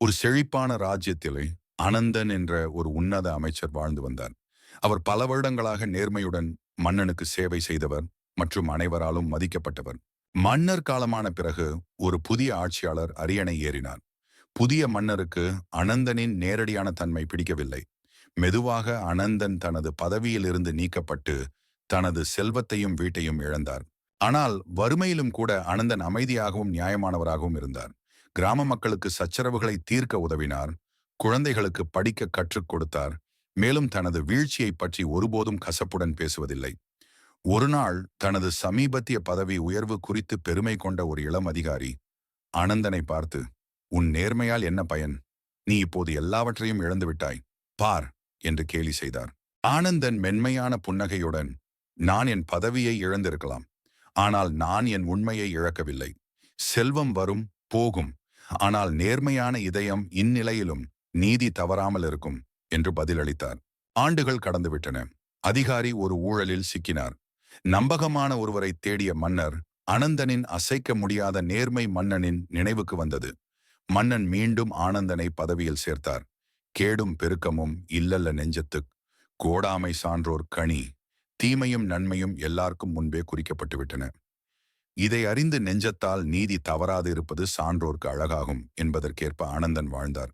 ஒரு செழிப்பான ராஜ்யத்திலே அனந்தன் என்ற ஒரு உன்னத அமைச்சர் வாழ்ந்து வந்தார். அவர் பல வருடங்களாக நேர்மையுடன் மன்னனுக்கு சேவை செய்தவர் மற்றும் அனைவராலும் மதிக்கப்பட்டவர். மன்னர் காலமான பிறகு ஒரு புதிய ஆட்சியாளர் அரியணை ஏறினார். புதிய மன்னருக்கு அனந்தனின் நேரடியான தன்மை பிடிக்கவில்லை. மெதுவாக அனந்தன் தனது பதவியிலிருந்து நீக்கப்பட்டு தனது செல்வத்தையும் வீட்டையும் இழந்தார். ஆனால் வறுமையிலும் கூட அனந்தன் அமைதியாகவும் நியாயமானவராகவும் இருந்தார். கிராம மக்களுக்கு சச்சரவுகளை தீர்க்க உதவினார் குழந்தைகளுக்கு படிக்க கற்றுக் கொடுத்தார் மேலும் தனது வீழ்ச்சியை பற்றி ஒருபோதும் கசப்புடன் பேசுவதில்லை. ஒரு நாள் தனது சமீபத்திய பதவி உயர்வு குறித்து பெருமை கொண்ட ஒரு இளம் அதிகாரி ஆனந்தனை பார்த்து உன் நேர்மையால் என்ன பயன்? நீ இப்போது எல்லாவற்றையும் இழந்துவிட்டாய் பார் என்று கேலி செய்தார். ஆனந்தன் மென்மையான புன்னகையுடன் நான் என் பதவியை இழந்திருக்கலாம். ஆனால் நான் என் உண்மையை இழக்கவில்லை. செல்வம் வரும் போகும். ஆனால் நேர்மையான இதயம் இந்நிலையிலும் நீதி தவறாமல் இருக்கும் என்று பதிலளித்தார். ஆண்டுகள் கடந்துவிட்டன. அதிகாரி ஒரு ஊழலில் சிக்கினார். நம்பகமான ஒருவரை தேடிய மன்னர் அனந்தனின் அசைக்க முடியாத நேர்மை மன்னனின் நினைவுக்கு வந்தது. மன்னன் மீண்டும் ஆனந்தனை பதவியில் சேர்த்தார். கேடும் பெருக்கமும் இல்லல்ல நெஞ்சத்துக். கோடாமை சான்றோர் கனி. தீமையும் நன்மையும் எல்லாருக்கும் முன்பே குறிக்கப்பட்டுவிட்டன. இதை அறிந்து நெஞ்சத்தால் நீதி தவறாது இருப்பது சான்றோர்க்கு அழகாகும் என்பதற்கேற்ப ஆனந்தன் வாழ்ந்தார்.